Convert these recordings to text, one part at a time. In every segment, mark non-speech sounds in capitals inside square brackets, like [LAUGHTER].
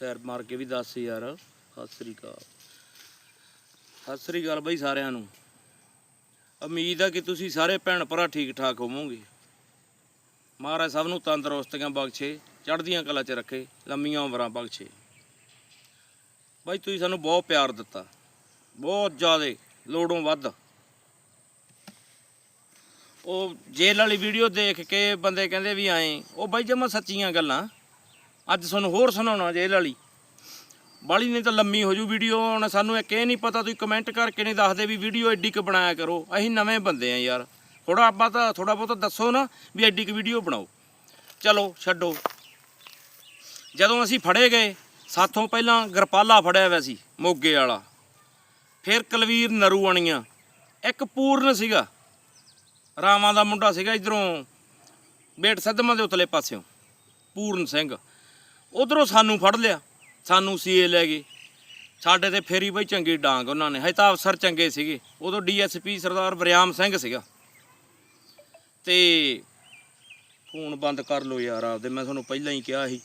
ਸੈਰ ਮਾਰ ਕੇ ਵੀ ਦੱਸ ਯਾਰ। ਸਤਿ ਸ੍ਰੀ ਅਕਾਲ। ਸਤਿ ਸ੍ਰੀ ਅਕਾਲ ਬਾਈ ਸਾਰਿਆਂ ਨੂੰ। ਉਮੀਦ ਆ ਕਿ ਤੁਸੀਂ ਸਾਰੇ ਭੈਣ ਭਰਾ ਠੀਕ ਠਾਕ ਹੋਵੋਗੇ। ਮਹਾਰਾਜ ਸਭ ਨੂੰ ਤੰਦਰੁਸਤੀਆਂ ਬਖਸ਼ੇ, ਚੜ੍ਹਦੀਆਂ ਕਲਾ 'ਚ ਰੱਖੇ, ਲੰਮੀਆਂ ਉਮਰਾਂ ਬਖਸ਼ੇ। ਬਾਈ ਤੁਸੀਂ ਸਾਨੂੰ ਬਹੁਤ ਪਿਆਰ ਦਿੱਤਾ। ਬਹੁਤ ਜ਼ਿਆਦੇ, ਲੋੜੋਂ ਵੱਧ। ਉਹ ਜੇਲ੍ਹ ਵਾਲੀ ਵੀਡੀਓ ਦੇਖ ਕੇ ਬੰਦੇ ਕਹਿੰਦੇ ਵੀ ਆਏ। ਉਹ ਬਾਈ ਜਮਾ ਸੱਚੀਆਂ ਗੱਲਾਂ। ਅੱਜ ਤੁਹਾਨੂੰ ਹੋਰ ਸੁਣਾਉਣਾ ਜੇਲ੍ਹ ਵਾਲੀ। ਬਾਲੀ ਨਹੀਂ ਤਾਂ ਲੰਮੀ ਹੋ ਜੂ ਵੀਡੀਓ, ਹੁਣ ਸਾਨੂੰ ਇੱਕ ਇਹ ਨਹੀਂ ਪਤਾ, ਤੁਸੀਂ ਕਮੈਂਟ ਕਰਕੇ ਨਹੀਂ ਦੱਸਦੇ ਵੀ ਵੀਡੀਓ ਐਡੀ ਕੁ ਬਣਾਇਆ ਕਰੋ। ਅਸੀਂ ਨਵੇਂ ਬੰਦੇ ਆ ਯਾਰ। ਥੋੜਾ ਆਪਾਂ ਤਾਂ ਥੋੜਾ ਬਹੁਤ ਦੱਸੋ ਨਾ ਵੀ ਐਡੀ ਕੁ ਵੀਡੀਓ ਬਣਾਓ। ਚਲੋ, ਛੱਡੋ। ਜਦੋਂ ਅਸੀਂ ਫੜੇ ਗਏ, ਸਾਥੋਂ ਪਹਿਲਾਂ ਗਰਪਾਲਾ ਫੜਿਆ ਹੋਇਆ ਸੀ, ਮੋਗੇ ਵਾਲਾ। ਫਿਰ ਕਲਵੀਰ ਨਰੂਆਣੀਆਂ। ਇੱਕ ਪੂਰਨ ਸੀਗਾ। ਰਾਵਾਂ ਦਾ ਮੁੰਡਾ ਸੀਗਾ ਇਧਰੋਂ ਬੇਟ ਸਦਮਾ ਦੇ ਉਤਲੇ ਪਾਸਿਓਂ। ਪੂਰਨ ਸਿੰਘ। ਉਧਰੋਂ ਸਾਨੂੰ ਫੜ ਲਿਆ। ਸਾਨੂੰ ਸੀਏ ਲੈ ਗਏ। ਸਾਡੇ ਤੇ ਫੇਰੀ ਬਈ ਚੰਗੀ ਡਾਂਗ ਉਹਨਾਂ ਨੇ। ਹਜੇ ਤਾਂ ਅਫਸਰ ਚੰਗੇ ਸੀਗੇ। ਉਦੋਂ ਡੀਐਸਪੀ ਸਰਦਾਰ ਵਰਿਆਮ ਸਿੰਘ ਸੀਗਾ। ਤੇ ਫੋਨ ਬੰਦ ਕਰ ਲਓ ਯਾਰ ਆਪਦੇ। ਮੈਂ ਤੁਹਾਨੂੰ ਪਹਿਲਾਂ ਹੀ ਕਿਹਾ ਸੀ।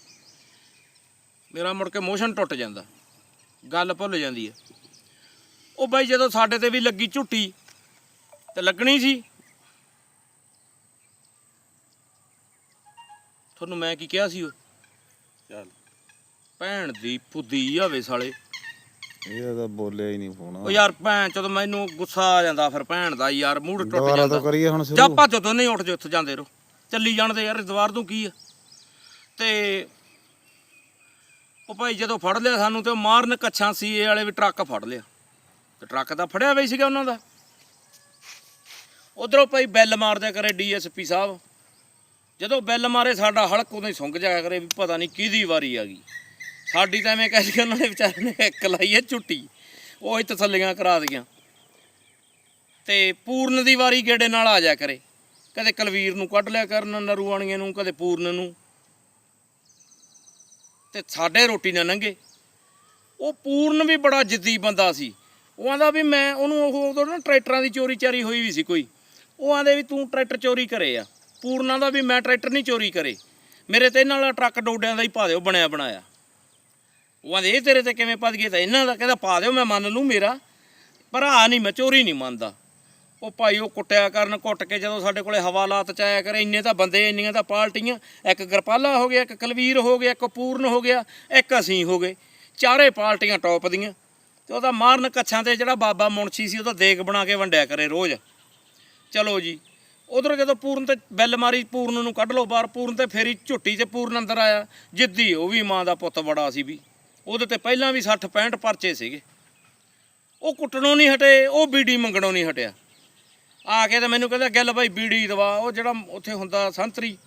ਮੇਰਾ ਮੁੜ ਕੇ ਮੋਸ਼ਨ ਟੁੱਟ ਜਾਂਦਾ। ਗੱਲ ਭੁੱਲ ਜਾਂਦੀ ਹੈ ਉਹ ਬਾਈ ਜਦੋਂ ਸਾਡੇ ਤੇ ਵੀ ਲੱਗੀ ਝੁੱਟੀ ਤੇ ਲੱਗਣੀ ਸੀ। ਤੁਹਾਨੂੰ ਮੈਂ ਕੀ ਕਿਹਾ ਸੀ ਉਹ? ਚੱਲ। ਭੈਣ ਦੀ ਫੁੱਦੀ ਆਵੇ ਸਾਲੇ। ਇਹ ਤਾਂ ਬੋਲਿਆ ਹੀ ਨਹੀਂ ਫੋਨ ਉਹ ਯਾਰ ਭੈਣ ਜਦੋਂ ਮੈਨੂੰ ਗੁੱਸਾ ਆ ਜਾਂਦਾ ਫਿਰ ਭੈਣ ਦਾ ਯਾਰ ਮੂਡ ਟੁੱਟ ਦੁਬਾਰਾ ਜਾਂਦਾ। ਤੋਂ ਕਰੀਏ ਹੁਣ ਸ਼ੁਰੂ। ਭੱਜ ਤੋਂ ਨਹੀਂ ਉੱਠ ਜੇ ਉੱਥੇ ਜਾਂਦੇ ਰਹੋ। ਚੱਲੀ ਜਾਣ ਦੇ ਯਾਰ ਦੀਵਾਰ ਤੋਂ ਕੀ ਆ? ਤੇ ਉਹ ਭਾਈ ਜਦੋਂ ਫੜ ਲਿਆ ਸਾਨੂੰ ਤੇ ਉਹ ਮਾਰਨ ਕੱਛਾਂ ਸੀ ਇਹ ਵਾਲੇ ਵੀ ਟਰੱਕ ਫੜ ਲਿਆ। ਤੇ ਟਰੱਕ ਤਾਂ ਫੜਿਆ ਹੋਇਆ ਹੀ ਸੀਗਾ ਉਹਨਾਂ ਦਾ। ਉਧਰੋਂ ਭਾਈ ਬੈਲ ਮਾਰਦਿਆ ਕਰੇ ਡੀਐਸਪੀ ਸਾਹਿਬ। ਜਦੋਂ ਬੈਲ ਮਾਰੇ ਸਾਡਾ ਹਲਕ ਉਦੋਂ ਹੀ ਸੁੰਘ ਜਾਇਆ ਕਰੇ ਵੀ ਪਤਾ ਨਹੀਂ ਕਿਹਦੀ ਵਾਰੀ ਆ ਗਈ। ਸਾਡੀ ਤਾਂ ਐਵੇਂ ਕਹਿ ਕੇ ਉਹਨਾਂ ਨੇ ਵਿਚਾਰੇ ਨੇ ਇੱਕ ਲਾਈ ਹੈ ਝੁੱਟੀ। ਉਹ ਹੀ ਤਸੱਲੀਆਂ ਕਰਾ ਦੀਆਂ ਤੇ ਪੂਰਨ ਦੀ ਵਾਰੀ ਗੇੜੇ ਨਾਲ ਆ ਜਾ ਕਰੇ। ਕਦੇ ਕਲਵੀਰ ਨੂੰ ਕੱਢ ਲਿਆ ਕਰਨ ਨਰੂਆਣੀਆਂ ਨੂੰ, ਕਦੇ ਪੂਰਨ ਨੂੰ। ਤੇ ਸਾਡੇ ਰੋਟੀ ਨਾ ਲੰਘੇ ਉਹ ਪੂਰਨ ਵੀ ਬੜਾ ਜਿੱਦੀ ਬੰਦਾ ਸੀ। ਉਹ ਆਂਦਾ ਵੀ ਮੈਂ ਉਹਨੂੰ ਉਹ ਉਦੋਂ ਨਾ ਟਰੈਕਟਰਾਂ ਦੀ ਚੋਰੀ ਚਾਰੀ ਹੋਈ ਵੀ ਸੀ ਕੋਈ। ਉਹ ਆਂਦੇ ਵੀ ਤੂੰ ਟਰੈਕਟਰ ਚੋਰੀ ਕਰੇ ਆ। ਪੂਰਨਾਂ ਦਾ ਵੀ ਮੈਂ ਟਰੈਕਟਰ ਨਹੀਂ ਚੋਰੀ ਕਰੇ। ਮੇਰੇ ਤੇ ਇਹਨਾਂ ਵਾਲਾ ਟਰੱਕ ਡੋਡਿਆਂ ਦਾ ਹੀ ਪਾ ਦਿਓ, ਬਣਿਆ ਬਣਾਇਆ। ਉਹ ਆਂਦੇ ਇਹ ਤੇਰੇ ਤੇ ਕਿਵੇਂ ਪੱਜ ਗਏ? ਤਾਂ ਇਹਨਾਂ ਦਾ ਕਹਿੰਦਾ, ਪਾ ਦਿਓ, ਮੈਂ ਮੰਨ ਲੂੰ ਮੇਰਾ। ਪਰ ਆ ਨਹੀਂ, ਮੈਂ ਚੋਰੀ ਨਹੀਂ ਮੰਨਦਾ। ਉਹ ਭਾਈ, ਉਹ ਕੁੱਟਿਆ ਕਰਨ, ਕੁੱਟ ਕੇ ਜਦੋਂ ਸਾਡੇ ਕੋਲੇ ਹਵਾਲਾਤ ਚ ਆਇਆ ਕਰੇ, ਇੰਨੇ ਤਾਂ ਬੰਦੇ, ਇੰਨੀਆਂ ਤਾਂ ਪਾਰਟੀਆਂ ਇੱਕ ਗਰਪਾਲਾ ਹੋ ਗਿਆ, ਇੱਕ ਕਲਵੀਰ ਹੋ ਗਿਆ, ਇੱਕ ਪੂਰਨ ਹੋ ਗਿਆ, ਇੱਕ ਅਸੀਂ ਹੋ ਗਏ। ਚਾਰੇ ਪਾਰਟੀਆਂ ਟੌਪ ਦੀਆਂ। ਤੇ ਉਹਦਾ ਮਾਰਨ ਕੱਛਾਂ ਤੇ ਜਿਹੜਾ ਬਾਬਾ ਮੁਨਸ਼ੀ ਸੀ ਉਹਦਾ ਦੇਗ ਬਣਾ ਕੇ ਵੰਡਿਆ ਕਰੇ ਰੋਜ਼। ਚਲੋ ਜੀ ਉਧਰ ਜਦੋਂ ਪੂਰਨ ਤੇ ਬੈਲ ਮਾਰੀ ਪੂਰਨ ਨੂੰ ਕੱਢ ਲਓ ਬਾਹਰ, ਪੂਰਨ ਤੇ ਫੇਰੀ ਝੁੱਟੀ 'ਚ ਪੂਰਨ ਅੰਦਰ ਆਇਆ, ਜਿੱਦੀ ਉਹ ਵੀ ਮਾਂ ਦਾ ਪੁੱਤ ਬੜਾ ਸੀ ਵੀ। ਉਹਦੇ ਤੇ ਪਹਿਲਾਂ ਵੀ 60 65 ਪਰਚੇ ਸੀਗੇ। ਉਹ ਕੁੱਟਣੋਂ ਨਹੀਂ ਹਟੇ, ਉਹ ਬੀੜੀ ਮੰਗਣੋਂ ਨਹੀਂ ਹਟਿਆ। ਆ ਕੇ ਤਾਂ ਮੈਨੂੰ ਕਹਿੰਦਾ, ਗੱਲ ਬਾਈ, ਬੀੜੀ ਦਵਾ। ਉਹ ਜਿਹੜਾ ਉੱਥੇ ਹੁੰਦਾ ਸੰਤਰੀ,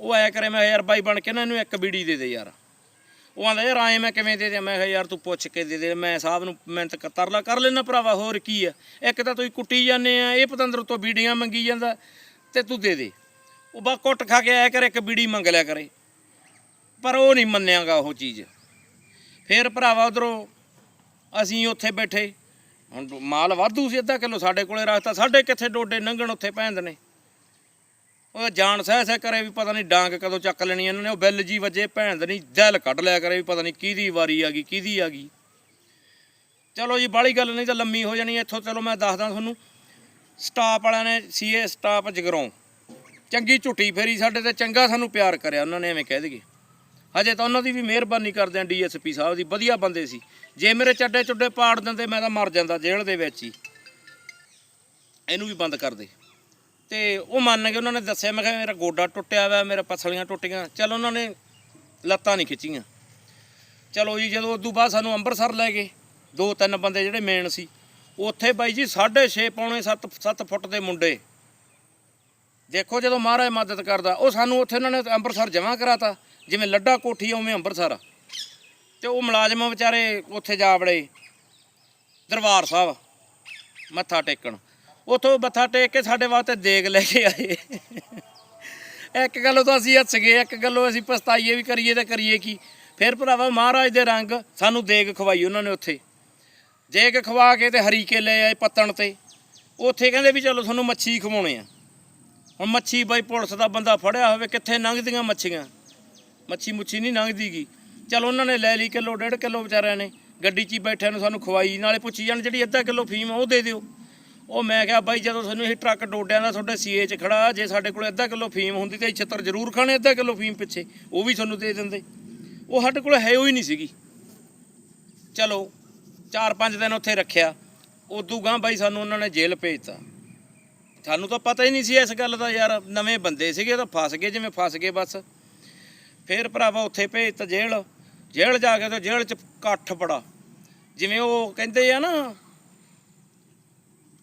ਉਹ ਆਇਆ ਕਰੇ, ਮੈਂ ਯਾਰ ਬਾਈ, ਬਣ ਕੇ ਨਾ ਇਹਨੂੰ ਇੱਕ ਬੀੜੀ ਦੇ ਦੇ ਯਾਰ। ਉਹ ਆਂਦਾ, ਯਾਰ ਆਏ ਮੈਂ ਕਿਵੇਂ ਦੇ ਦਿਆਂ? ਮੈਂ ਕਿਹਾ, ਯਾਰ ਤੂੰ ਪੁੱਛ ਕੇ ਦੇ ਦੇ, ਮੈਂ ਸਾਹਿਬ ਨੂੰ ਮਿਹਨਤ ਕ- ਤਰਲਾ ਕਰ ਲੈਣਾ ਭਰਾਵਾ, ਹੋਰ ਕੀ ਆ? ਇੱਕ ਤਾਂ ਤੁਸੀਂ ਕੁੱਟੀ ਜਾਂਦੇ ਆ, ਇਹ ਪਤੰਦਰ ਤੋਂ ਬੀੜੀਆਂ ਮੰਗੀ ਜਾਂਦਾ, ਤੇ ਤੂੰ ਦੇ ਦੇ। ਉਹ ਬਾ ਕੁੱਟ ਖਾ ਕੇ ਆਇਆ ਕਰ, ਇੱਕ ਬੀੜੀ ਮੰਗ ਲਿਆ ਕਰੇ। ਪਰ ਉਹ ਨਹੀਂ ਮੰਨਿਆਗਾ ਉਹ ਚੀਜ਼। ਫਿਰ ਭਰਾਵਾ ਉਧਰੋਂ ਅਸੀਂ ਉੱਥੇ ਬੈਠੇ। ਹੁਣ ਮਾਲ ਵਾਧੂ ਸੀ, ਅੱਧਾ ਕਿਲੋ ਸਾਡੇ ਕੋਲੇ ਰੱਖਤਾ, ਸਾਡੇ ਕਿੱਥੇ ਡੋਡੇ ਨੰਗਣ ਉੱਥੇ ਪੈਂਦ ਨੇ। ਉਹ ਜਾਣ ਸਹਿ ਸਹਿ ਕਰੇ ਵੀ ਪਤਾ ਨਹੀਂ ਡਾਂਗ ਕਦੋਂ ਚੱਕ ਲੈਣੀ ਇਹਨਾਂ ਨੇ, ਉਹ ਬਿੱਲ ਜੀ ਵਜੇ, ਭੈਣ ਦੇ ਨਹੀਂ ਦਿਲ ਕੱਢ ਲਿਆ ਕਰੇ ਵੀ ਪਤਾ ਨਹੀਂ ਕਿਹਦੀ ਵਾਰੀ ਆ ਗਈ, ਕਿਹਦੀ ਆ ਗਈ। ਚਲੋ ਜੀ ਬਾਲੀ ਗੱਲ ਨਹੀਂ ਤਾਂ ਲੰਮੀ ਹੋ ਜਾਣੀ ਇੱਥੋਂ, ਚਲੋ ਮੈਂ ਦੱਸਦਾ ਤੁਹਾਨੂੰ ਸਟਾਫ ਵਾਲਿਆਂ ਨੇ ਸੀਏ ਸਟਾਫ ਜਗਰੋਂ ਚੰਗੀ ਝੁੱਟੀ ਫੇਰੀ ਸਾਡੇ ਤੇ ਚੰਗਾ ਸਾਨੂੰ ਪਿਆਰ ਕਰਿਆ, ਉਹਨਾਂ ਨੇ ਐਵੇਂ ਕਹਿ ਦਈਏ। ਹਜੇ ਤਾਂ ਉਹਨਾਂ ਦੀ ਵੀ ਮਿਹਰਬਾਨੀ ਕਰਦੇ ਆ ਡੀਐਸਪੀ ਸਾਹਿਬ ਦੀ, ਵਧੀਆ ਬੰਦੇ ਸੀ। ਜੇ ਮੇਰੇ ਚੱਡੇ ਚੁੱਡੇ ਪਾੜ ਦਿੰਦੇ, ਮੈਂ ਤਾਂ ਮਰ ਜਾਂਦਾ ਜੇਲ੍ਹ ਦੇ ਵਿੱਚ ਹੀ। ਇਹਨੂੰ ਵੀ ਬੰਦ ਕਰ ਦੇ। ਤੇ ਉਹ ਮੰਨ ਗਏ, ਉਹਨਾਂ ਨੇ ਦੱਸਿਆ, ਮੈਂ ਕਿਹਾ, ਮੇਰਾ ਗੋਡਾ ਟੁੱਟਿਆ ਵਾ, ਮੇਰਾ ਪਸਲੀਆਂ ਟੁੱਟੀਆਂ। ਚਲ ਉਹਨਾਂ ਨੇ ਲੱਤਾਂ ਨਹੀਂ ਖਿੱਚੀਆਂ। ਚਲੋ ਜੀ ਜਦੋਂ ਉਦੋਂ ਬਾਅਦ ਸਾਨੂੰ ਅੰਮ੍ਰਿਤਸਰ ਲੈ ਗਏ, ਦੋ ਤਿੰਨ ਬੰਦੇ ਜਿਹੜੇ ਮੇਨ ਸੀ। ਉੱਥੇ ਬਾਈ ਜੀ 6.5 ਪੌਣੇ 7 7 ਫੁੱਟ ਦੇ ਮੁੰਡੇ। ਦੇਖੋ ਜਦੋਂ ਮਹਾਰਾਜ ਮਦਦ ਕਰਦਾ, ਉਹ ਸਾਨੂੰ ਉੱਥੇ ਉਹਨਾਂ ਨੇ ਅੰਮ੍ਰਿਤਸਰ ਜਮ੍ਹਾਂ ਕਰਾਤਾ, ਜਿਵੇਂ ਲੱਡਾ ਕੋਠੀ ਉਵੇਂ ਅੰਮ੍ਰਿਤਸਰ ਆ। ਤੇ ਉਹ ਮੁਲਾਜ਼ਮ ਵਿਚਾਰੇ ਉੱਥੇ ਜਾ ਵੜੇ, ਦਰਬਾਰ ਸਾਹਿਬ, ਮੱਥਾ ਟੇਕਣ। ਉਥੋਂ ਮੱਥਾ ਟੇਕ ਕੇ ਸਾਡੇ ਵਾਸਤੇ ਦੇਗ ਲੈ ਕੇ ਆਏ। ਇੱਕ ਗੱਲੋਂ ਤਾਂ ਅਸੀਂ ਹੱਸ ਗਏ, ਇੱਕ ਗੱਲੋਂ ਅਸੀਂ ਪਛਤਾਈਏ ਵੀ ਕਰੀਏ ਤਾਂ ਕਰੀਏ ਕੀ। ਫਿਰ ਭਰਾਵਾ ਮਹਾਰਾਜ ਦੇ ਰੰਗ ਸਾਨੂੰ ਦੇਗ ਖਵਾਈ ਉਹਨਾਂ ਨੇ ਉੱਥੇ। ਦੇਗ ਖਵਾ ਕੇ ਤੇ ਹਰੀਕੇ ਲੈ ਆਏ ਪੱਤਣ ਤੇ। ਉੱਥੇ ਕਹਿੰਦੇ ਵੀ ਚਲੋ ਤੁਹਾਨੂੰ ਮੱਛੀ ਖਵਾਉਣੇ ਆ। ਹੁਣ ਮੱਛੀ ਬਾਈ ਪੁਲਿਸ ਦਾ ਬੰਦਾ ਫੜਿਆ ਹੋਵੇ, ਕਿੱਥੇ ਲੰਘਦੀਆਂ ਮੱਛੀਆਂ? ਮੱਛੀ ਮੁੱਛੀ ਨਹੀਂ ਲੰਘਦੀਗੀ ਚਲ ਉਹਨਾਂ ਨੇ ਲੈ ਲਈ ਕਿਲੋ, ਡੇਢ ਕਿਲੋ ਵਿਚਾਰਿਆਂ ਨੇ। ਗੱਡੀ 'ਚ ਹੀ ਬੈਠਿਆਂ ਨੂੰ ਸਾਨੂੰ ਖਵਾਈ, ਨਾਲੇ ਪੁੱਛੀ ਜਾਣ ਜਿਹੜੀ ਅੱਧਾ ਕਿਲੋ ਫੀਮ ਆ ਉਹ ਦੇ ਦਿਓ। ਉਹ ਮੈਂ ਕਿਹਾ ਬਾਈ ਜਦੋਂ ਤੁਹਾਨੂੰ ਇਹ ਟਰੱਕ ਡੋਡਿਆਂ ਦਾ ਤੁਹਾਡੇ ਸੀਏ 'ਚ ਖੜਾ, ਜੇ ਸਾਡੇ ਕੋਲ ਅੱਧਾ ਕਿਲੋ ਫੀਮ ਹੁੰਦੀ ਤੇ 76 ਜ਼ਰੂਰ ਖਾਣੇ ਅੱਧਾ ਕਿਲੋ ਫੀਮ ਪਿੱਛੇ, ਉਹ ਵੀ ਤੁਹਾਨੂੰ ਦੇ ਦਿੰਦੇ। ਉਹ ਸਾਡੇ ਕੋਲ ਹੈ ਉਹ ਹੀ ਨਹੀਂ ਸੀਗੀ। ਚਲੋ 4-5 ਦਿਨ ਉੱਥੇ ਰੱਖਿਆ। ਉਦੋਂ ਗਾਂ ਬਾਈ ਸਾਨੂੰ ਉਹਨਾਂ ਨੇ ਜੇਲ੍ਹ ਭੇਜਤਾ। ਸਾਨੂੰ ਤਾਂ ਪਤਾ ਹੀ ਨਹੀਂ ਸੀ ਇਸ ਗੱਲ ਦਾ ਯਾਰ, ਨਵੇਂ ਬੰਦੇ ਸੀਗੇ ਤਾਂ ਫਸ ਗਏ ਜਿਵੇਂ ਫਸ ਗਏ ਬਸ। ਫਿਰ ਭਰਾਵਾ ਉੱਥੇ ਭੇਜਤਾ ਜੇਲ੍ਹ। ਜੇਲ੍ਹ ਜਾ ਕੇ ਤਾਂ ਜੇਲ੍ਹ 'ਚ ਇਕੱਠ ਬੜਾ। ਜਿਵੇਂ ਉਹ ਕਹਿੰਦੇ ਆ ਨਾ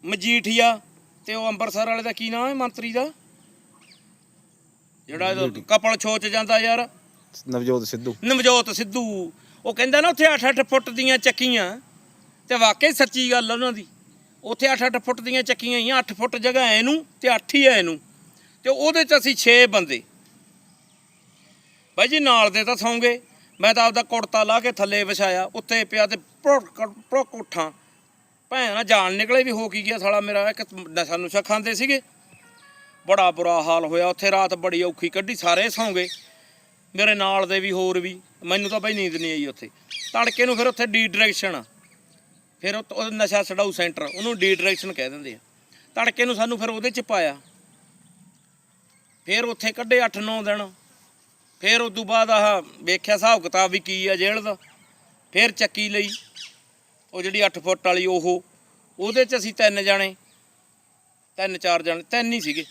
ਮਜੀਠੀਆ ਤੇ ਉਹ ਅੰਮ੍ਰਿਤਸਰ ਵਾਲੇ ਦਾ ਕੀ ਨਾਮ ਹੈ ਮੰਤਰੀ ਦਾ? ਜਿਹੜਾ ਇਹਦਾ ਕਪਲ ਛੋਚ ਜਾਂਦਾ ਯਾਰ। ਨਵਜੋਤ ਸਿੱਧੂ। ਨਵਜੋਤ ਸਿੱਧੂ। ਉਹ ਕਹਿੰਦਾ ਨਾ ਉੱਥੇ 8-8 ਫੁੱਟ ਦੀਆਂ ਚੱਕੀਆਂ। ਤੇ ਵਾਕਈ ਸੱਚੀ ਗੱਲ ਉਹਨਾਂ ਦੀ। ਉੱਥੇ 8-8 ਫੁੱਟ ਦੀਆਂ ਚੱਕੀਆਂ ਹੀ 8 ਫੁੱਟ ਜਗ੍ਹਾ ਐ ਇਹਨੂੰ ਤੇ 8 ਹੀ ਐ ਇਹਨੂੰ। ਤੇ ਉਹਦੇ ਚ ਅਸੀਂ 6 ਬੰਦੇ। ਬਾਈ ਜੀ ਨਾਲ ਦੇ ਤਾਂ ਸੌਂਗੇ। ਮੈਂ ਤਾਂ ਆਪਦਾ ਕੁੜਤਾ ਲਾ ਕੇ ਥੱਲੇ ਵਿਛਾਇਆ। ਉੱਤੇ ਪਿਆ ਤੇ ਪ੍ਰੋਕ ਉੱਠਾਂ। ਭੈਣ ਨਾਲ ਜਾਨ ਨਿਕਲੇ ਵੀ ਹੋ ਕੀ ਗਿਆ ਸਾਲਾ ਮੇਰਾ। ਇੱਕ ਨਸ਼ਾ ਨੁਸ਼ਾ ਖਾਂਦੇ ਸੀਗੇ। ਬੜਾ ਬੁਰਾ ਹਾਲ ਹੋਇਆ। ਉੱਥੇ ਰਾਤ ਬੜੀ ਔਖੀ ਕੱਢੀ, ਸਾਰੇ ਸੌਂ ਗਏ। ਮੇਰੇ ਨਾਲ ਦੇ ਵੀ ਹੋਰ ਵੀ। ਮੈਨੂੰ ਤਾਂ ਬਈ ਨੀਂਦ ਨਹੀਂ ਆਈ ਉੱਥੇ। ਤੜਕੇ ਨੂੰ ਫਿਰ ਉੱਥੇ ਡੀ ਡਾਇਰੈਕਸ਼ਨ ਫਿਰ ਉਹ ਉਹ ਨਸ਼ਾ ਛਡਾਊ ਸੈਂਟਰ, ਉਹਨੂੰ ਡੀ ਡਾਇਰੈਕਸ਼ਨ ਕਹਿ ਦਿੰਦੇ ਆ। ਤੜਕੇ ਨੂੰ ਸਾਨੂੰ ਫਿਰ ਉਹਦੇ ਚ ਪਾਇਆ। ਫਿਰ ਉੱਥੇ ਕੱਢੇ 8-9 ਦਿਨ। ਫਿਰ ਉਸ ਤੋਂ ਬਾਅਦ ਆਹ ਵੇਖਿਆ ਹਿਸਾਬ ਕਿਤਾਬ ਵੀ ਕੀ ਆ ਜੇਲ੍ਹ ਦਾ। ਫਿਰ ਚੱਕੀ ਲਈ। ਉਹ ਜਿਹੜੀ 8 ਫੁੱਟ ਵਾਲੀ ਉਹ, ਉਹਦੇ ਚ ਅਸੀਂ ਤਿੰਨ ਜਾਣੇ, ਤਿੰਨ ਚਾਰ ਜਾਣੇ, ਤਿੰਨ ਹੀ ਸੀਗੇ।